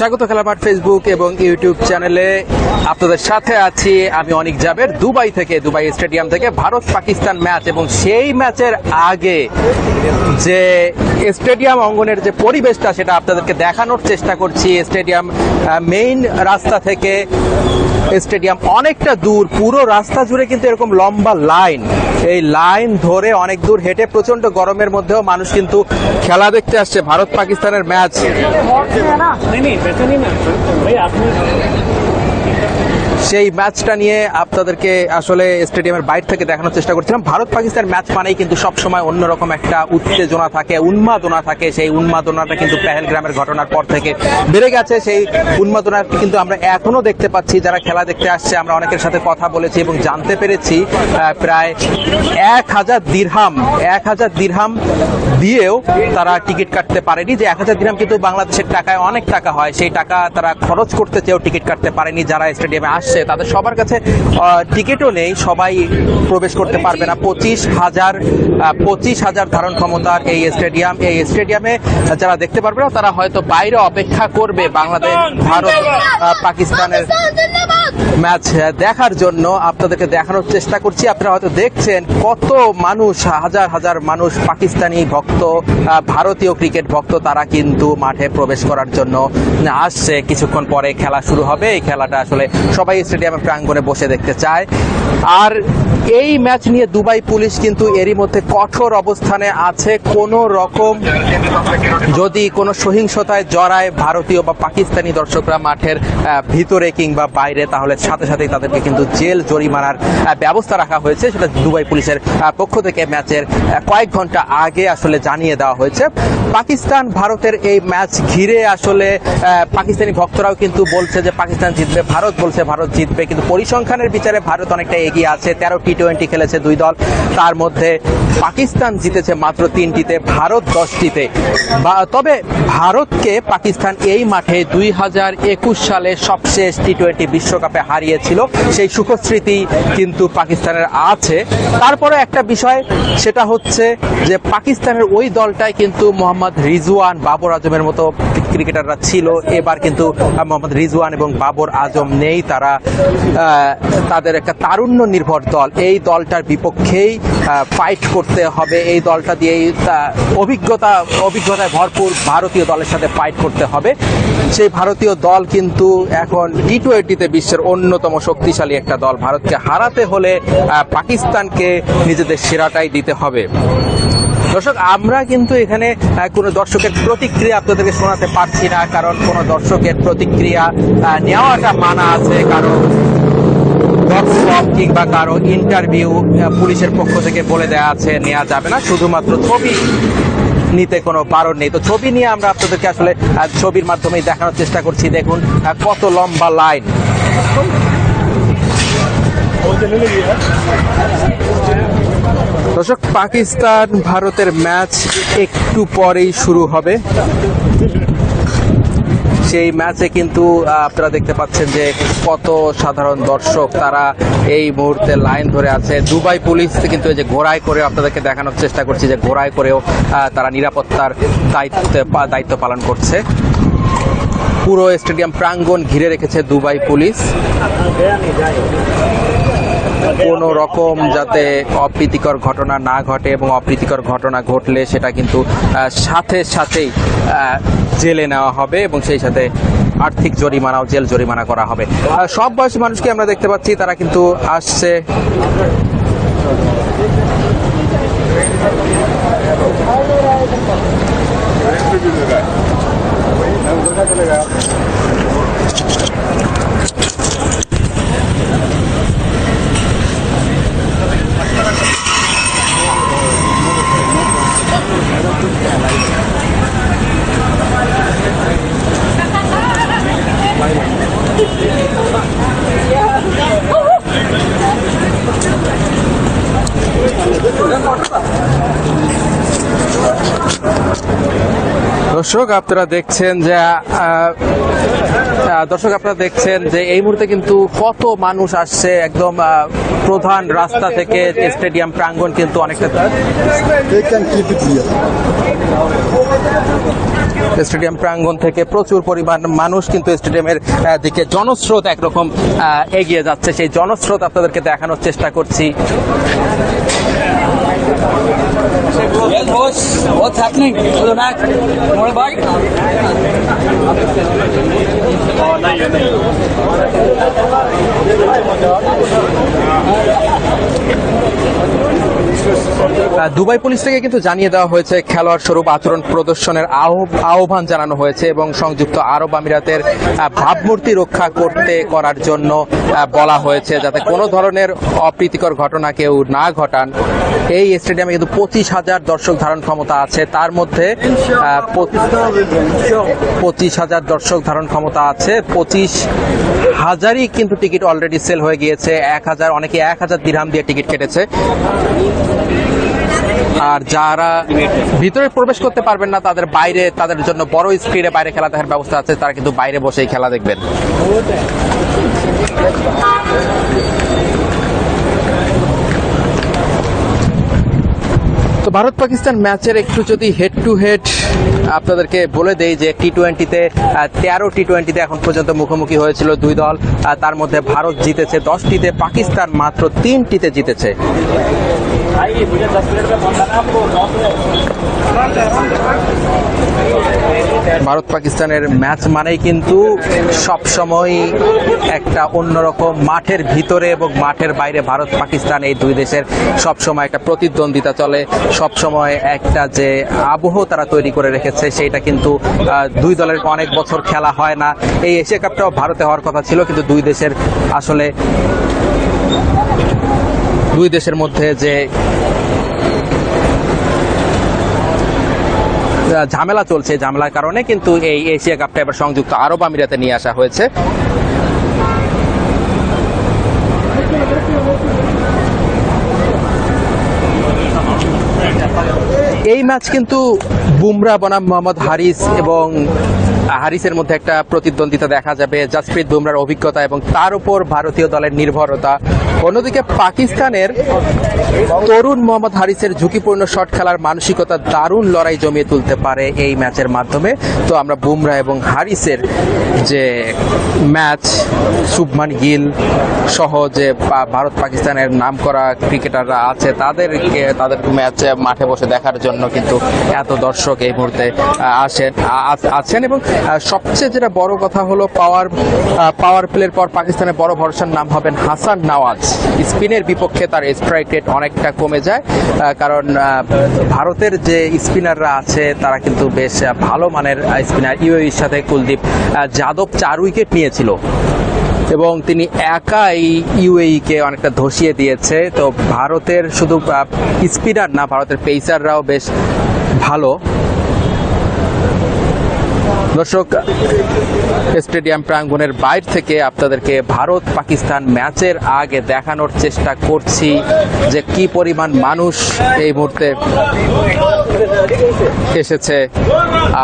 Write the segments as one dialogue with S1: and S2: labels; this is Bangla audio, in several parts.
S1: স্বাগত খেলামাঠ ফেসবুক এবং ইউটিউব চ্যানেলে। আপনাদের সাথে আছি আমি অনেক জাবের। দুবাই থেকে, দুবাই স্টেডিয়াম থেকে ভারত পাকিস্তান ম্যাচ এবং সেই ম্যাচের আগে যে স্টেডিয়াম অঙ্গনের যে পরিবেশটা সেটা আপনাদেরকে দেখানোর চেষ্টা করছি। স্টেডিয়াম মেইন রাস্তা থেকে স্টেডিয়াম অনেকটা দূর পুরো রাস্তা জুড়ে কিন্তু এরকম লম্বা লাইন এই লাইন ধরে অনেক দূর হেঁটে প্রচণ্ড গরমের মধ্যেও মানুষ কিন্তু খেলা দেখতে আসছে। ভারত পাকিস্তানের ম্যাচ সেই ম্যাচটা নিয়ে আপনাদেরকে আসলে স্টেডিয়ামের বাইরে থেকে দেখানোর চেষ্টা করছিলাম। ভারত পাকিস্তান ম্যাচ মানেই কিন্তু সবসময় অন্যরকম একটা উত্তেজনা থাকে, উন্মাদনা থাকে। সেই উন্মাদনাটা কিন্তু পেহেলগ্রামের ঘটনার পর থেকে বেড়ে গেছে। সেই উন্মাদনা কিন্তু আমরা এখনও দেখতে পাচ্ছি। যারা খেলা দেখতে আসছে, আমরা অনেকের সাথে কথা বলেছি এবং জানতে পেরেছি প্রায় এক হাজার দিরহাম, এক হাজার দিরহাম দিয়েও তারা টিকিট কাটতে পারেনি। যে এক হাজার দিরহাম কিন্তু বাংলাদেশের টাকায় অনেক টাকা হয়, সেই টাকা তারা খরচ করতে চেয়েও টিকিট কাটতে পারেনি। যারা স্টেডিয়ামে আসছে, তাদের সবার কাছে টিকিটও নেই। সবাই প্রবেশ করতে পারবে না। পঁচিশ হাজার পঁচিশ হাজার ধারণ ক্ষমতার এই স্টেডিয়াম। এই স্টেডিয়ামে যারা দেখতে পারবে না, তারা হয়তো বাইরে অপেক্ষা করবে। বাংলাদেশ, ভারত পাকিস্তানের ম্যাচ দেখার জন্য আপনাদেরকে দেখানোর চেষ্টা করছি। আপনারা হয়তো দেখছেন কত মানুষ, হাজার হাজার মানুষ পাকিস্তানি ভক্ত ভারতীয় ক্রিকেট ভক্ত, তারা কিন্তু মাঠে প্রবেশ করার জন্য আসছে। কিছুক্ষণ পরে খেলা শুরু হবে। এই খেলাটা আসলে সবাই স্টেডিয়ামের প্রাঙ্গণে বসে দেখতে চায়। আর এই ম্যাচ নিয়ে দুবাই পুলিশ কিন্তু এরই মধ্যে কঠোর অবস্থানে আছে। কোনো রকম যদি কোনো সহিংসতায় জড়ায় ভারতীয় বা পাকিস্তানি দর্শকরা মাঠের ভিতরে কিংবা বাইরে তাহলে সাথে সাথেই তাদেরকে কিন্তু জেল জরিমানার ব্যবস্থা রাখা হয়েছে। সেটা দুবাই পুলিশের পক্ষ থেকে ম্যাচের কয়েক ঘণ্টা আগে আসলে জানিয়ে দেওয়া হয়েছে। পাকিস্তান, ভারতের এই ম্যাচ ঘিরে আসলে পাকিস্তানি ভক্তরাও কিন্তু বলছে যে পাকিস্তান জিতবে, ভারত বলছে ভারত জিতবে। কিন্তু পরিসংখ্যানের বিচারে ভারত অনেকটা এগিয়ে আছে। তেরো টি টোয়েন্টি খেলেছে দুই দল। তার মধ্যে পাকিস্তান জিতেছে মাত্র তিনটিতে, ভারত দশটিতে। তবে ভারতকে পাকিস্তান এই মাঠে দুই হাজার একুশ সালে সবশেষ টি টোয়েন্টি বিশ্বকাপে হারিয়েছিল। সেই সুখস্মৃতি কিন্তু পাকিস্তানের আছে। তারপরে একটা বিষয়, সেটা হচ্ছে যে পাকিস্তানের ওই দলটায় কিন্তু মোহাম্মদ রিজওয়ান বাবর আজমের মতো ক্রিকেটাররা ছিল। এবার কিন্তু মোহাম্মদ রিজওয়ান এবং বাবর আজম নেই। তারা তাদের একটা তারুণ্য নির্ভর দল। এই দলটার বিপক্ষেই ফাইট করতে হবে এই দলটা দিয়েই অভিজ্ঞতা, অভিজ্ঞতায় ভরপুর ভারতীয় দলের সাথে ফাইট করতে হবে। সেই ভারতীয় দল কিন্তু এখন টি টোয়েন্টিতে বিশ্বের অন্যতম শক্তিশালী একটা দল। ভারতকে হারাতে হলে পাকিস্তানকে নিজেদের সেরাটাই দিতে হবে। দর্শক, আমরা কিন্তু এখানে কোনো দর্শকের প্রতিক্রিয়া আপনাদেরকে শোনাতে পারছি না, কারণ কোনো দর্শকের প্রতিক্রিয়া নেওয়াটা মানা আছে, কারণ হোয়াটসঅ্যাপ কিংবা কারও ইন্টারভিউ পুলিশের পক্ষ থেকে বলে দেওয়া আছে নেওয়া যাবে না। শুধুমাত্র ছবি নিতে কোনো বারণ নেই। তো ছবি নিয়ে আমরা আপনাদেরকে আসলে ছবির মাধ্যমে দেখানোর চেষ্টা করছি। দেখুন কত লম্বা লাইন। দর্শক পাকিস্তান ভারতের ম্যাচ একটু পরেই শুরু হবে। সেই ম্যাচে কিন্তু আপনারা দেখতে পাচ্ছেন যে কত সাধারণ দর্শক তারা এই মুহূর্তে লাইন ধরে আছে। দুবাই পুলিশ কিন্তু এই যে ঘোড়ায় করে আপনাদেরকে দেখানোর চেষ্টা করছি যে ঘোড়ায় করেও তারা নিরাপত্তার দায়িত্ব দায়িত্ব পালন করছে। পুরো স্টেডিয়াম প্রাঙ্গণ ঘিরে রেখেছে দুবাই পুলিশ কোনো রকম যাতে অপ্রীতিকর ঘটনা না ঘটে এবং অপ্রীতিকর ঘটনা ঘটলে সেটা কিন্তু সাথে সাথেই জেলে নেওয়া হবে এবং সেই সাথে আর্থিক জরিমানাও, জেল জরিমানা করা হবে। সব বয়সী মানুষকে আমরা দেখতে পাচ্ছি, তারা কিন্তু আসছে। দর্শক, আপনারা দেখছেন যে দর্শক, আপনারা দেখছেন যে এই মুহূর্তে কিন্তু কত মানুষ আসছে একদম প্রধান রাস্তা থেকে স্টেডিয়াম প্রাঙ্গণ কিন্তু অনেকটা. স্টেডিয়াম প্রাঙ্গণ থেকে প্রচুর পরিমাণ মানুষ কিন্তু স্টেডিয়ামের দিকে জনস্রোত একরকম এগিয়ে যাচ্ছে সেই জনস্রোত আপনাদেরকে দেখানোর চেষ্টা করছি
S2: Yes, boss. What's happening? Hello, Mac. You want a? Oh,
S1: you. Dubai police থেকে কিন্তু জানিয়ে দেওয়া হয়েছে খেলোয়াড় স্বরূপ আচরণ প্রদর্শনের আহ্ব- আহ্বান জানানো হয়েছে এবং সংযুক্ত আরব আমিরাতের ভাবমূর্তি রক্ষা করতে করার জন্য বলা হয়েছে যাতে কোনো ধরনের অপ্রীতিকর ঘটনা কেউ না ঘটান। এই স্টেডিয়ামে কিন্তু পঁচিশ হাজার দর্শক ধারণ ক্ষমতা আছে। তার মধ্যে পঁচিশ হাজার দর্শক ধারণ ক্ষমতা আছে। পঁচিশ হাজারই কিন্তু টিকিট অলরেডি সেল হয়ে গিয়েছে। এক হাজার অনেকে এক হাজার দিরহাম দিয়ে টিকিট কেটেছে। আর যারা ভিতরে প্রবেশ করতে পারবেন না, তাদের বাইরে, তাদের জন্য বড় স্ক্রিনে বাইরে খেলা দেখার ব্যবস্থা আছে, তারা কিন্তু বাইরে বসেই খেলা দেখবেন। তো ভারত পাকিস্তান ম্যাচের একটু যদি হেড টু হেড আপনাদেরকে বলে দেই যে টি টোয়েন্টিতে তেরো টি টোয়েন্টিতে এখন পর্যন্ত মুখোমুখি হয়েছিল দুই দল তার মধ্যে ভারত জিতেছে দশটিতে, পাকিস্তান মাত্র তিনটিতে জিতেছে।
S3: आइए मुझे दस मिनट में बताना आपको नौ
S1: ভারত পাকিস্তানের ম্যাচ মানেই কিন্তু সব সময় একটা অন্যরকম মাঠের ভিতরে এবং মাঠের বাইরে ভারত পাকিস্তান এই দুই দেশের সব সময় একটা প্রতিদ্বন্দ্বিতা চলে সব সময় একটা যে আবহ তারা তৈরি করে রেখেছে সেইটা কিন্তু আহ, দুই দলের অনেক বছর খেলা হয় না এই এশিয়া কাপটাও ভারতে হওয়ার কথা ছিল কিন্তু দুই দেশের আসলে দুই দেশের মধ্যে যে ঝামেলা চলছে, ঝামেলার কারণে কিন্তু এই এশিয়া কাপটা এবার সংযুক্ত আরব আমিরাতে নিয়ে আসা হয়েছে। এই ম্যাচ কিন্তু বুমরা বনাম মোহাম্মদ হারিস এবং হারিসের মধ্যে একটা প্রতিদ্বন্দ্বিতা দেখা যাবে। জাসপ্রীত বুমরার অভিজ্ঞতা এবং তার উপর ভারতীয় দলের নির্ভরতা। অন্যদিকে পাকিস্তানের তরুণ মোহাম্মদ হারিসের ঝুঁকিপূর্ণ শট খেলার মানসিকতা দারুণ লড়াই জমিয়ে তুলতে পারে এই ম্যাচের মাধ্যমে। তো আমরা বুমরা এবং হারিসের যে ম্যাচ, শুভমান গিল সহ যে ভারত পাকিস্তানের নাম করা ক্রিকেটাররা আছে, তাদেরকে তাদের ম্যাচ মাঠে বসে দেখার জন্য কিন্তু এত দর্শক এই মুহূর্তে আসেন আছেন এবং সবচেয়ে যেটা বড় কথা হলো পাওয়ার পাওয়ার প্লের পর পাকিস্তানের বড় ভরসার নাম হবেন হাসান নওয়াজ। স্পিনের বিপক্ষে তার স্ট্রাইক রেট অনেকটা কমে যায় কারণ ভারতের যে স্পিনাররা আছে, তারা কিন্তু বেশ ভালো মানের স্পিনার। ইউএর সাথে কুলদীপ যাদব চার উইকেট নিয়েছিল এবং তিনি একাই ইউএই কে অনেকটা ধসিয়ে দিয়েছে। তো ভারতের শুধু স্পিনার না, ভারতের পেসাররাও বেশ ভালো। দর্শক, স্টেডিয়াম প্রাঙ্গণের বাইরে থেকে আপনাদেরকে ভারত পাকিস্তান ম্যাচের আগে দেখানোর চেষ্টা করছি যে কি পরিমাণ মানুষ এই মুহূর্তে এসেছে।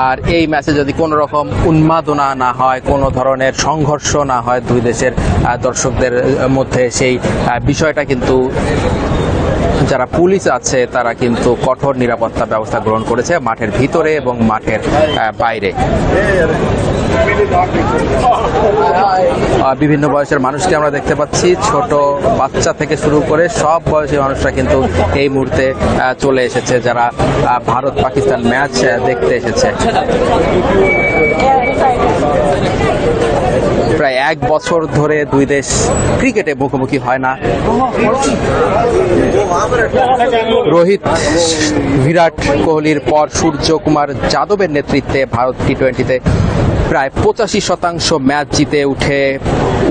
S1: আর এই ম্যাচে যদি কোনো রকম উন্মাদনা না হয়, কোনো ধরনের সংঘর্ষ না হয় দুই দেশের দর্শকদের মধ্যে, সেই বিষয়টা কিন্তু যারা পুলিশ আছে, তারা কিন্তু কঠোর নিরাপত্তা ব্যবস্থা গ্রহণ করেছে মাঠের ভিতরে এবং মাঠের বাইরে। বিভিন্ন বয়সের মানুষকে আমরা দেখতে পাচ্ছি। ছোট বাচ্চা থেকে শুরু করে সব বয়সী মানুষরা কিন্তু এই মুহূর্তে চলে এসেছে। যারা ভারত পাকিস্তান ম্যাচ দেখতে এসেছে। প্রায় এক বছর ধরে দুই দেশ ক্রিকেটে মুখোমুখি হয় না। রোহিত, বিরাট কোহলির পর সূর্য কুমার যাদবের নেতৃত্বে ভারত টি টোয়েন্টিতে প্রায় পঁচাশি শতাংশ ম্যাচ জিতে উঠে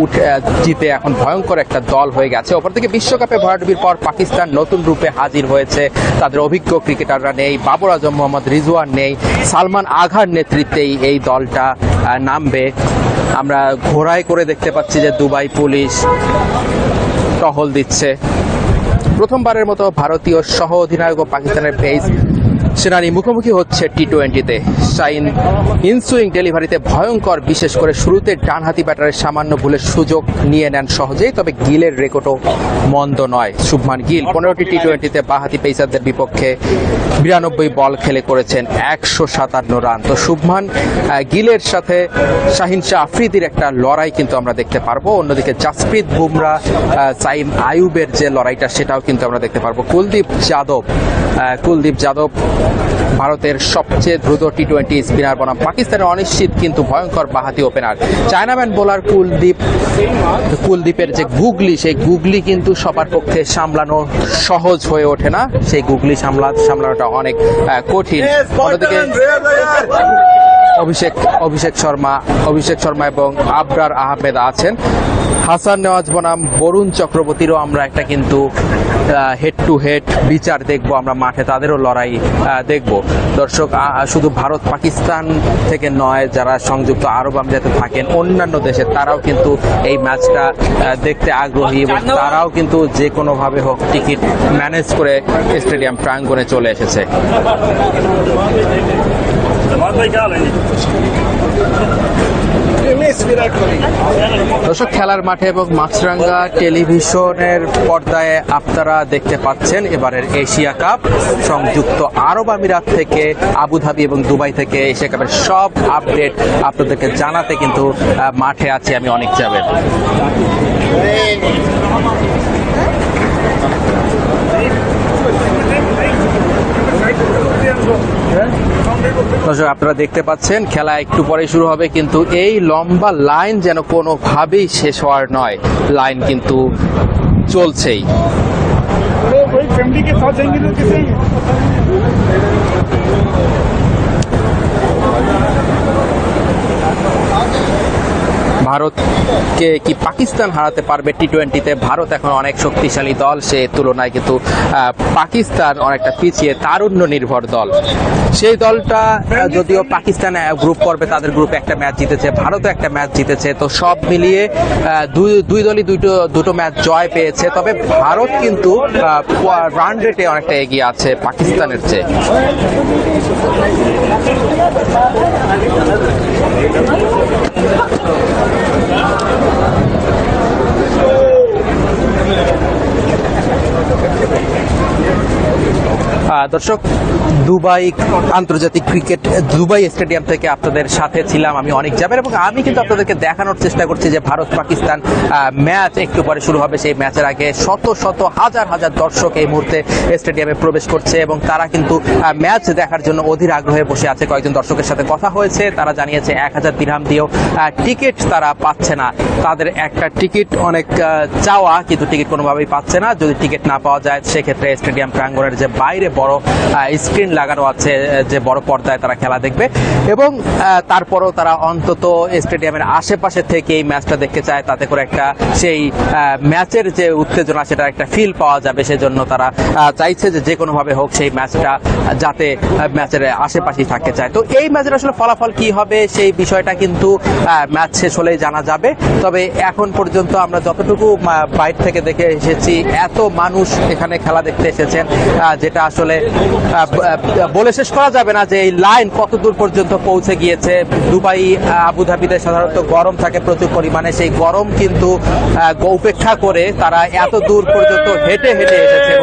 S1: উঠে জিতে এখন ভয়ঙ্কর একটা দল হয়ে গেছে। অপরদিকে বিশ্বকাপে ভরাডুবির পর পাকিস্তান নতুন রূপে হাজির হয়েছে। তাদের অভিজ্ঞ ক্রিকেটাররা নেই, বাবর আজম মোহাম্মদ, রিজওয়ান নেই, সালমান আঘার নেতৃত্বেই এই দলটা নামবে। আমরা ঘোড়ায় করে দেখতে পাচ্ছি যে দুবাই পুলিশ টহল দিচ্ছে। প্রথমবারের মতো ভারতীয় সহ অধিনায়ক ও পাকিস্তানের পেস সেনানি মুখোমুখি হচ্ছে টি টোয়েন্টিতে শাইন ইনসুইং ডেলিভারিতে ভয়ঙ্কর, বিশেষ করে শুরুতে ডানহাতি ব্যাটারের সামান্য ভুলের সুযোগ নিয়ে নেন সহজেই, তবে গিলের রেকর্ডও মন্দ নয়। শুভমান গিল পনেরোটি টি টোয়েন্টিতে বাহাতি পেসারদের বিপক্ষে বিরানব্বই বল খেলে করেছেন একশো সাতান্ন রান। তো শুভমান গিলের সাথে শাহিন শাহ আফ্রিদির একটা লড়াই কিন্তু আমরা দেখতে পারব। অন্যদিকে জাসপ্রীত বুমরা সাইম আয়ুবের যে লড়াইটা, সেটাও কিন্তু আমরা দেখতে পারব। কুলদীপ যাদব কুলদীপ যাদব ভারতের সবচেয়ে দ্রুত টি টোয়েন্টি স্পিনার বনাম পাকিস্তানের অনিশ্চিত কিন্তু ভয়ঙ্কর বাহাতি ওপেনার চায়নাম্যান বোলার কুলদীপ কুলদীপের যে গুগলি সেই গুগলি কিন্তু সবার পক্ষে সামলানো সহজ হয়ে ওঠে না। সেই গুগলি সামলা সামলানোটা অনেক কঠিন। অন্যদিকে অভিষেক অভিষেক শর্মা অভিষেক শর্মা এবং আবরার আহমেদ আছেন। হাসান নেওয়াজ বনাম, বরুণ চক্রবর্তীরও আমরা একটা কিন্তু হেড টু হেড বিচার দেখব, আমরা মাঠে তাদেরও লড়াই দেখব। দর্শক শুধু ভারত পাকিস্তান থেকে নয়, যারা সংযুক্ত আরব আমিরাতে থাকেন, অন্যান্য দেশে, তারাও কিন্তু এই ম্যাচটা দেখতে আগ্রহী এবং তারাও কিন্তু যে কোনোভাবে হোক টিকিট ম্যানেজ করে স্টেডিয়াম প্রাঙ্গণে চলে এসেছে। দর্শক, খেলার মাঠে এবং মাছরাঙ্গা টেলিভিশনের পর্দায় আপনারা দেখতে পাচ্ছেন এবারের এশিয়া কাপ। সংযুক্ত আরব আমিরাত থেকে আবুধাবি এবং দুবাই থেকে এশিয়া কাপের সব আপডেট আপনাদেরকে জানাতে কিন্তু মাঠে আছি আমি অনেক যাবেন দর্শক, আপনারা দেখতে পাচ্ছেন, খেলা একটু পরে শুরু হবে, কিন্তু এই লম্বা লাইন যেন কোনোভাবেই শেষ হওয়ার নয়। লাইন কিন্তু চলছেই। ভারতকে কি পাকিস্তান হারাতে পারবে টি টোয়েন্টিতে ভারত এখন অনেক শক্তিশালী দল, সে তুলনায় কিন্তু পাকিস্তান অনেকটা পিছিয়ে তারুণ্য নির্ভর দল। সেই দলটা যদিও পাকিস্তান গ্রুপ পর্বে তাদের গ্রুপে একটা ম্যাচ জিতেছে, ভারতও একটা ম্যাচ জিতেছে, তো সব মিলিয়ে দুই দুই দলই দুটো দুটো ম্যাচ জয় পেয়েছে, তবে ভারত কিন্তু রান রেটে অনেকটা এগিয়ে আছে পাকিস্তানের চেয়ে। Thank you. দর্শক, দুবাই আন্তর্জাতিক ক্রিকেট দুবাই স্টেডিয়াম থেকে আপনাদের সাথে ছিলাম। আমি অনেক যাবেন এবং আমি কিন্তু আপনাদেরকে দেখানোর চেষ্টা করছি যে ভারত পাকিস্তান ম্যাচ একটু পরে শুরু হবে। সেই ম্যাচের আগে শত শত, হাজার হাজার দর্শক এই মুহূর্তে স্টেডিয়ামে প্রবেশ করছে এবং তারা কিন্তু ম্যাচ দেখার জন্য অধীর আগ্রহে বসে আছে। কয়েকজন দর্শকের সাথে কথা হয়েছে। তারা জানিয়েছে, এক হাজার দিরহাম দিয়েও টিকিট তারা পাচ্ছে না। তাদের একটা টিকিট অনেক চাওয়া, কিন্তু টিকিট কোনোভাবেই পাচ্ছে না। যদি টিকিট না পাওয়া যায়, সেক্ষেত্রে স্টেডিয়াম প্রাঙ্গণের যে বাইরে বড় স্ক্রিন লাগানো আছে যে বড় পর্দায় তারা খেলা দেখবে। এবং তারপরও তারা অন্তত স্টেডিয়ামের আশেপাশে থেকে এই ম্যাচটা দেখতে চায়। তাতে করে একটা সেই ম্যাচের যে উত্তেজনা, সেটা একটা ফিল পাওয়া যাবে। সেজন্য তারা চাইছে যে যে কোনোভাবে হোক সেই ম্যাচটা যাতে ম্যাচের আশেপাশেই থাকতে চায়। তো এই ম্যাচের আসলে ফলাফল কি হবে সেই বিষয়টা কিন্তু ম্যাচ শেষ হলেই জানা যাবে। তবে এখন পর্যন্ত আমরা যতটুকু বাইরে থেকে দেখে এসেছি, এত মানুষ এখানে খেলা দেখতে এসেছেন যেটা আসলে আহ, বলে শেষ করা যাবে না যে এই লাইন কত দূর পর্যন্ত পৌঁছে গিয়েছে। দুবাই আবুধাবিতে সাধারণত গরম থাকে প্রচুর পরিমাণে। সেই গরম কিন্তু উপেক্ষা করে তারা এত দূর পর্যন্ত হেঁটে হেঁটে এসেছে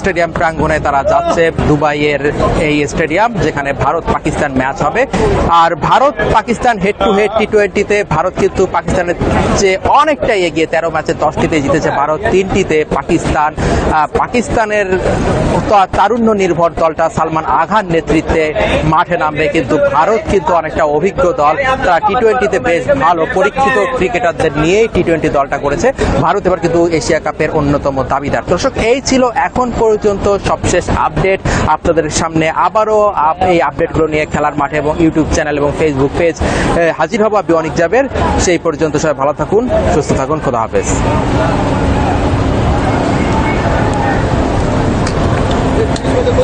S1: স্টেডিয়াম প্রাঙ্গণে তারা যাচ্ছে দুবাইয়ের এই স্টেডিয়াম যেখানে ভারত পাকিস্তান ম্যাচ হবে। আর Bharat Pakistan head to head T টোয়েন্টিতে ভারত কিন্তু পাকিস্তানের চেয়ে অনেকটাই এগিয়ে। তেরো ম্যাচে দশটিতে জিতেছে ভারত তিনটিতে পাকিস্তান। পাকিস্তানের তারুণ্য নির্ভর দলটা সালমান আঘার নেতৃত্বে মাঠে নামবে, কিন্তু ভারত কিন্তু অনেকটা অভিজ্ঞ দল। তারা টি টোয়েন্টিতে বেশ ভালো পরীক্ষিত ক্রিকেটারদের নিয়েই টি টোয়েন্টি দলটা করেছে। ভারত এবার কিন্তু এশিয়া কাপের অন্যতম দাবিদার। দর্শক, এই ছিল এখন পর্যন্ত সবশেষ আপডেট। আপনাদের সামনে আবারও এই আপডেটগুলো নিয়ে খেলার মাঠে এবং ইউটিউব চ্যানেল এবং ফেসবুক পেজ হাজির হব আপনি অনেক যাবেন সেই পর্যন্ত সবাই ভালো থাকুন, সুস্থ থাকুন, খোদা হাফেজ।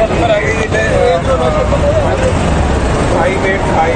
S3: अंदर
S4: आएगी हाई हाई